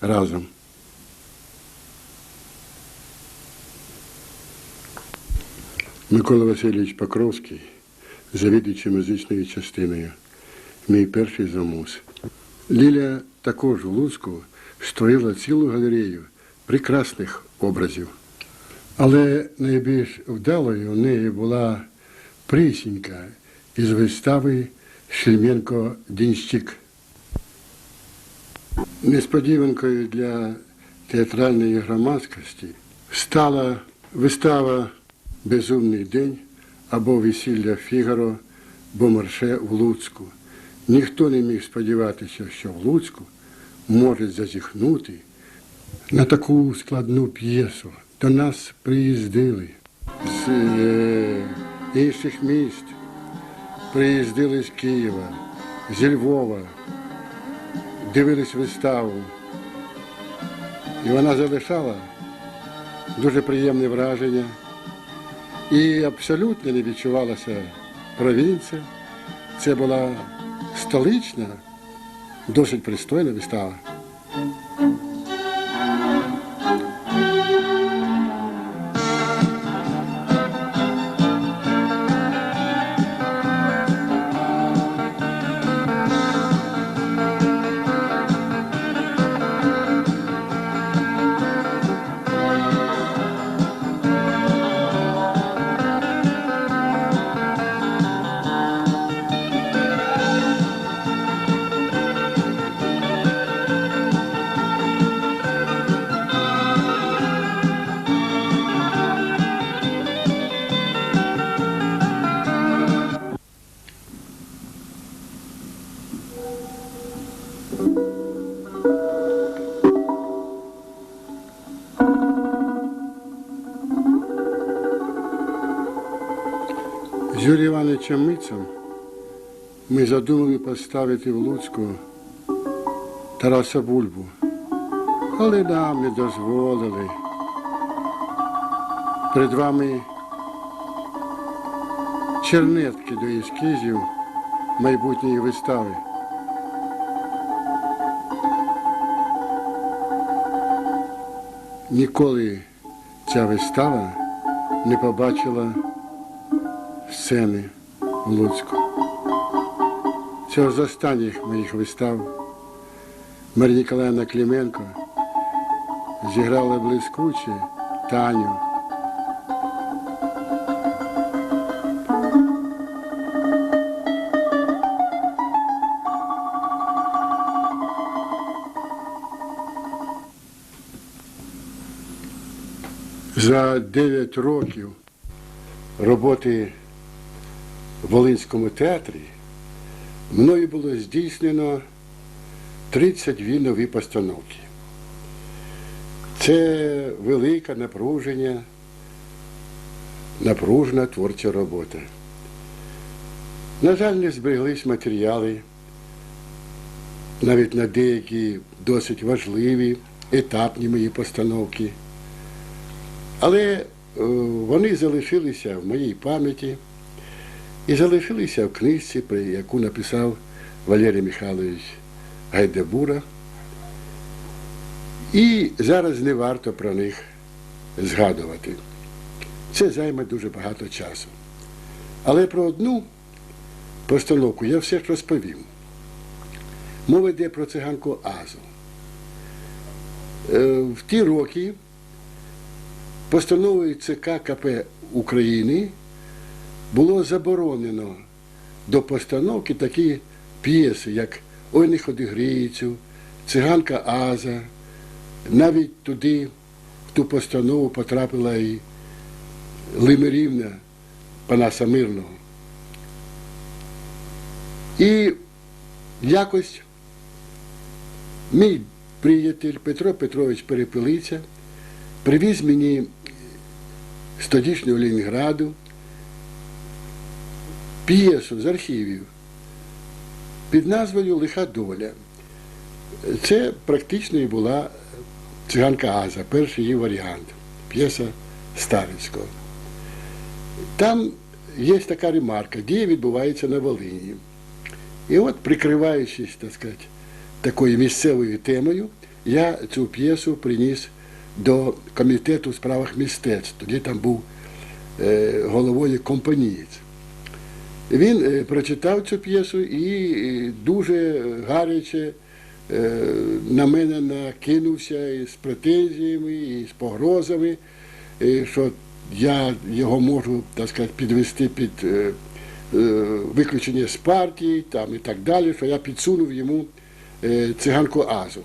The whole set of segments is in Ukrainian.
разом. Микола Васильович Покровський, завідуючий музичною частиною, мій перший замус. Ліля також у Луцьку створила цілу галерею прекрасних образів. Але найбільш вдалою у неї була присінька із вистави Шельменко Дінщик. Несподіванкою для театральної громадськості стала вистава Безумний день або Весілля Фігаро Бомарше в Луцьку. Ніхто не міг сподіватися, що в Луцьку може зазіхнути на таку складну п'єсу. До нас приїздили з е, інших міст, приїздили з Києва, зі Львова, дивились виставу. І вона залишала дуже приємне враження. І абсолютно не відчувалася провінція. Це була столична, досить пристойна вистава. Івановичем ми задумали поставити в Луцьку Тараса Бульбу, але нам не дозволили. Перед вами чернетки до ескізів майбутньої вистави. Ніколи ця вистава не побачила сцени в Луцьку. Це з останніх моїх вистав Марія Ніколаївна Клименко зіграла блискуче Таню. За 9 років роботи Волинському театрі мною було здійснено 32 нові постановки. Це велика напруження, напружена творча робота. На жаль, не збереглись матеріали, навіть на деякі досить важливі етапні мої постановки. Але е, вони залишилися в моїй пам'яті і залишилися в книжці, про яку написав Валерій Михайлович Гайдебура. І зараз не варто про них згадувати. Це займе дуже багато часу. Але про одну постановку я все ж розповім. Мова йде про циганку Азу. Е, В ті роки постановою ЦК КП України було заборонено до постановки такі п'єси, як Ой не ходи грицю, Циганка Аза. Навіть туди, в ту постанову потрапила і Лимирівна Панаса Мирного. І якось мій приятель Петро Петрович Перепелиця привіз мені з тодішнього Ленінграду п'єсу з архівів під назвою Лиха доля. Це практично і була циганка Аза, перший її варіант, п'єса Старицького. Там є така ремарка, дія відбувається на Волині. І от, прикриваючись, так сказати, такою місцевою темою, я цю п'єсу приніс до комітету у справах мистецтв. Тоді там був е, головою компанієць. Він е, прочитав цю п'єсу і дуже гаряче е, на мене накинувся із претензіями, і з погрозами, е, що я його можу так сказати, підвести під виключення з партії там, і так далі, що я підсунув йому циганку Азу.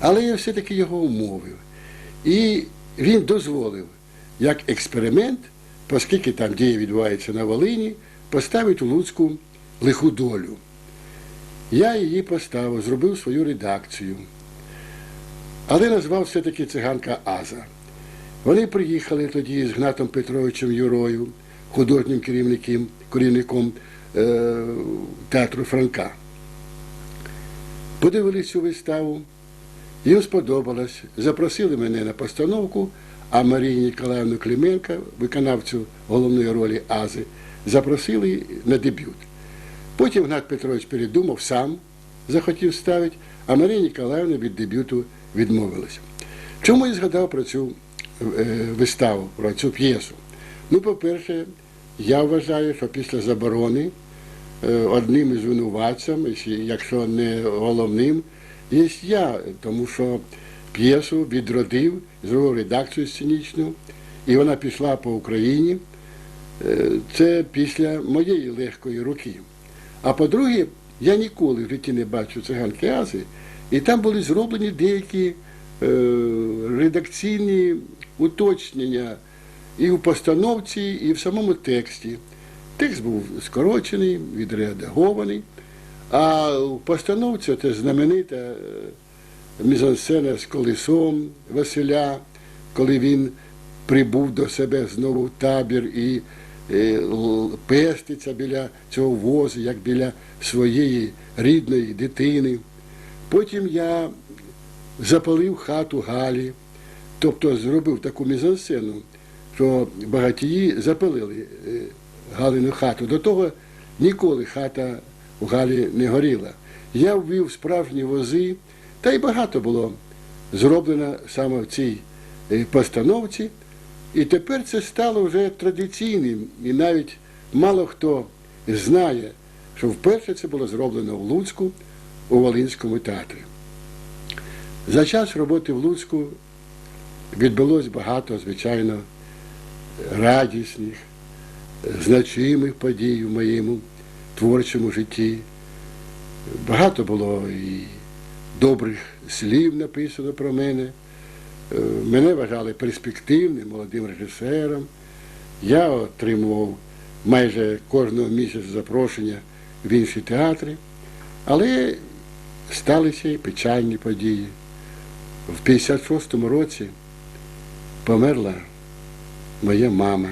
Але я все-таки його умовив. І він дозволив, як експеримент, оскільки там дія відбувається на Волині, поставити у Луцьку лиху долю. Я її поставив, зробив свою редакцію. Але назвав все-таки циганка Аза. Вони приїхали тоді з Гнатом Петровичем Юрою, художнім керівником, керівником е, театру Франка. Подивились цю виставу, їм сподобалось, запросили мене на постановку, а Марію Ніколаївну Клименко, виконавцю головної ролі Ази, запросили на дебют. Потім Гнат Петрович передумав, сам захотів ставити, а Марія Ніколаївна від дебюту відмовилася. Чому я згадав про цю е, виставу, про цю п'єсу? Ну, по-перше, я вважаю, що після заборони е, одним із винуватцям, якщо не головним, є я, тому що п'єсу відродив, зробив редакцію сценічну, і вона пішла по Україні. Е, Це після моєї легкої руки. А по-друге, я ніколи в житті не бачу циганки Ази, і там були зроблені деякі е, редакційні уточнення і в постановці, і в самому тексті. Текст був скорочений, відредагований, а в постановці це знаменита е, мізансцена з колесом Василя, коли він прибув до себе знову в табір і пеститься біля цього возу, як біля своєї рідної дитини. Потім я запалив хату Галі, тобто зробив таку мізансцену, що багатії запалили е, Галину хату. До того ніколи хата у Галі не горіла. Я ввів справжні вози, та й багато було зроблено саме в цій е, постановці. І тепер це стало вже традиційним, і навіть мало хто знає, що вперше це було зроблено в Луцьку у Волинському театрі. За час роботи в Луцьку відбулось багато, звичайно, радісних, значимих подій в моєму творчому житті. Багато було і добрих слів написано про мене. Е, Мене вважали перспективним молодим режисером. Я отримував майже кожного місяця запрошення в інші театри, але сталися і печальні події. В 56-му році померла моя мама.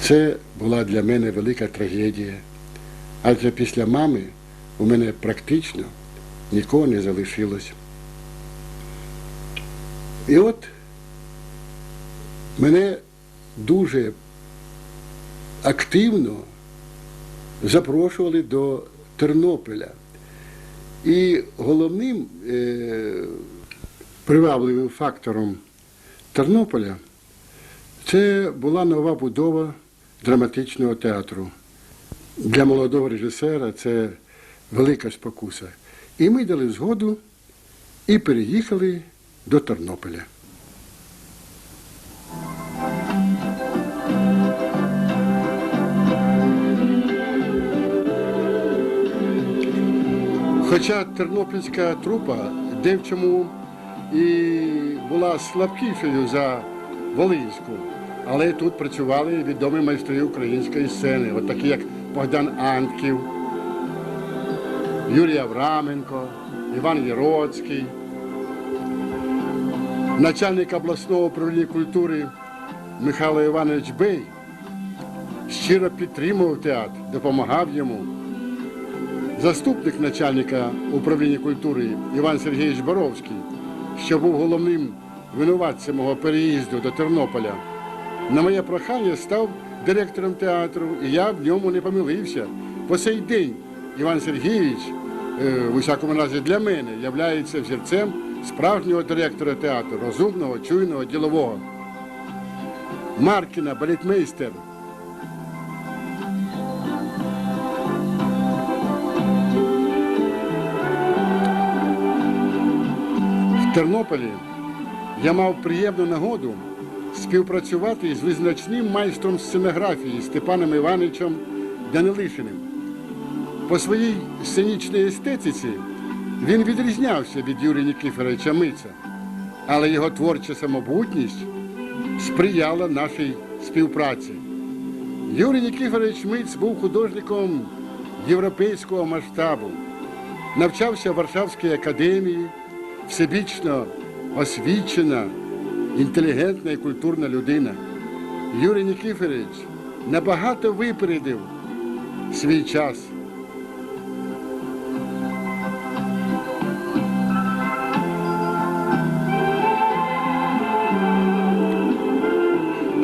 Це була для мене велика трагедія, адже після мами у мене практично нікого не залишилось. І от мене дуже активно запрошували до Тернополя. І головним е, привабливим фактором Тернополя це була нова будова драматичного театру. Для молодого режисера це велика спокуса. І ми дали згоду і переїхали до Тернополя. Хоча тернопільська трупа девчому і була слабкішою за Волинську, але тут працювали відомі майстри української сцени, от такі як Богдан Антків, Юрій Авраменко, Іван Єроцький, начальник обласного управління культури Михайло Іванович Бей щиро підтримував театр, допомагав йому. Заступник начальника управління культури Іван Сергійович Боровський, що був головним винуватцем мого переїзду до Тернополя, на моє прохання став директором театру, і я в ньому не помилився. По сей день Іван Сергійович в усякому разі для мене, являється взірцем справжнього директора театру, розумного, чуйного, ділового. Маркіна, балетмейстер. В Тернополі я мав приємну нагоду співпрацювати із визначним майстром сценографії Степаном Івановичем Данилишиним. По своїй сценічній естетиці він відрізнявся від Юрія Нікіфоровича Миця, але його творча самобутність сприяла нашій співпраці. Юрій Нікіфорович Миць був художником європейського масштабу, навчався в Варшавській академії, всебічно освічена, інтелігентна і культурна людина. Юрій Нікіфорович набагато випередив свій час.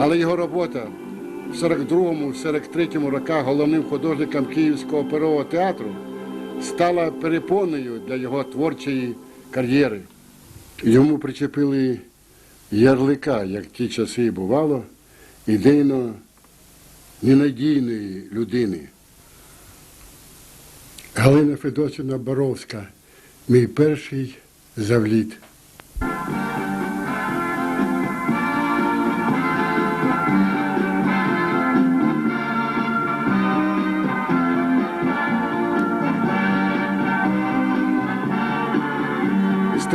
Але його робота в 42-му, 43-му роках головним художником Київського оперового театру стала перепоною для його творчої кар'єри. Йому причепили ярлика, як ті часи бувало, ідейно ненадійної людини. Галина Федосівна Боровська, мій перший завліт.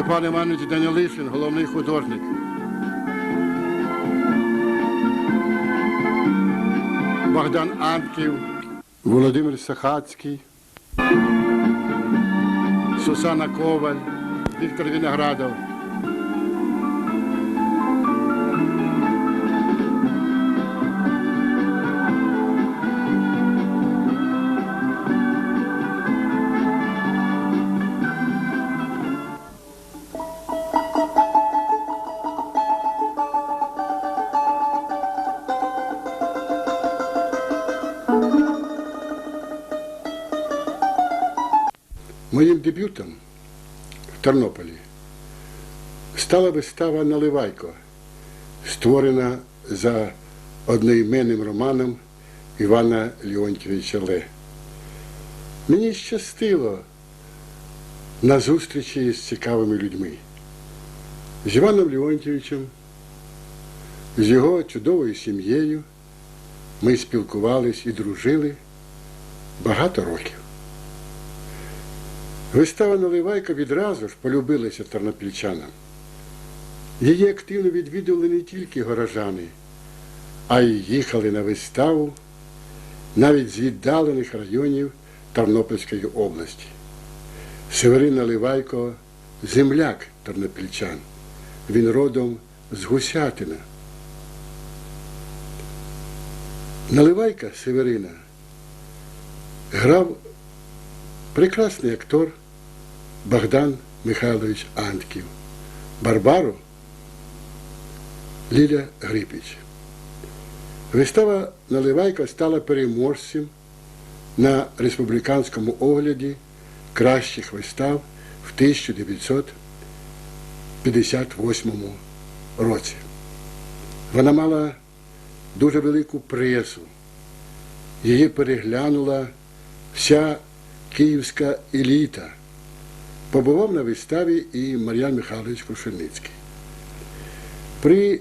Степан Іванович Данилишин, головний художник. Богдан Анків, Володимир Сахацький, Сусана Коваль, Віктор Виноградов. Моїм дебютом в Тернополі стала вистава Наливайко, створена за одноіменним романом Івана Леонтьовича Ле. Мені щастило на зустрічі з цікавими людьми, з Іваном Леонтьовичем, з його чудовою сім'єю. Ми спілкувались і дружили багато років. Вистава Наливайка відразу ж полюбилася тернопільчанам. Її активно відвідували не тільки горожани, а й їхали на виставу навіть з віддалених районів Тернопільської області. Северин Наливайко земляк тернопільчан. Він родом з Гусятина. Наливайка Северина грав прекрасний актор Богдан Михайлович Антків, Барбару Ліля Грипіч. Вистава Наливайка стала переможцем на республіканському огляді кращих вистав в 1958 році. Вона мала дуже велику пресу. Її переглянула вся київська еліта. Побував на виставі і Мар'ян Михайлович Крушельницький. При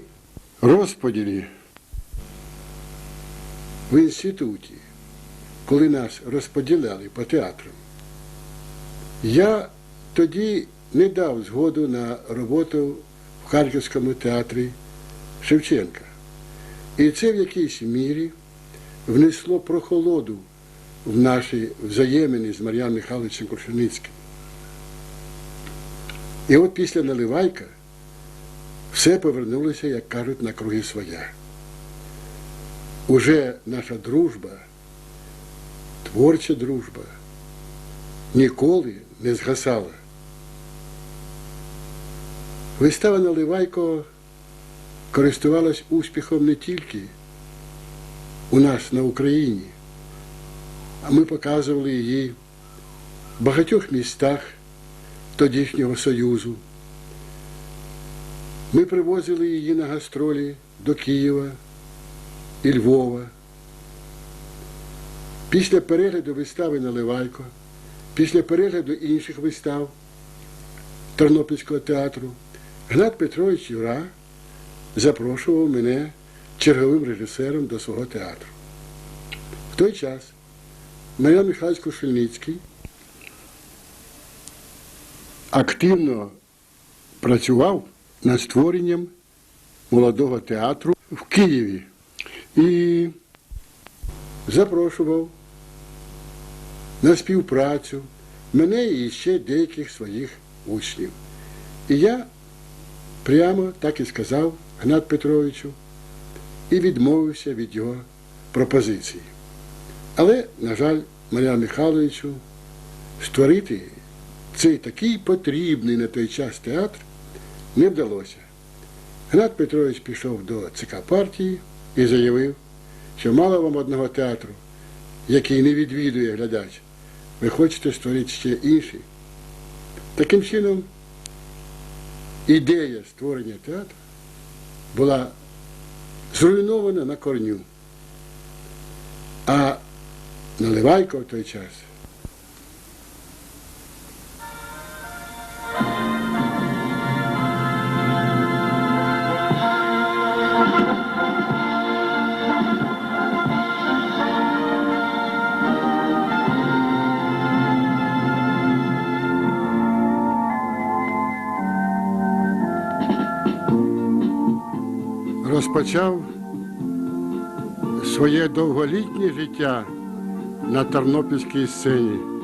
розподілі в інституті, коли нас розподіляли по театрам, я тоді не дав згоду на роботу в Харківському театрі Шевченка. І це в якійсь мірі внесло прохолоду в наші взаємини з Мар'яном Михайловичем Крушеницьким. І от після Наливайка все повернулося, як кажуть, на круги своя. Уже наша дружба, творча дружба, ніколи не згасала. Вистава Наливайко користувалась успіхом не тільки у нас на Україні, а ми показували її в багатьох містах тодішнього Союзу. Ми привозили її на гастролі до Києва і Львова. Після перегляду вистави Наливайко, після перегляду інших вистав Тернопільського театру, Гнат Петрович Юра запрошував мене черговим режисером до свого театру. В той час Мар'ян Михайлович Кошельницький активно працював над створенням молодого театру в Києві і запрошував на співпрацю мене і ще деяких своїх учнів. І я прямо так і сказав Гнат Петровичу і відмовився від його пропозиції. Але, на жаль, Мар'яну Михайловичу створити цей такий потрібний на той час театр не вдалося. Гнат Петрович пішов до ЦК партії і заявив, що мало вам одного театру, який не відвідує глядач. Ви хочете створити ще інший. Таким чином, ідея створення театру була зруйнована на корню. А Наливайко в той час розпочав своє довголітнє життя на тернопільській сцені.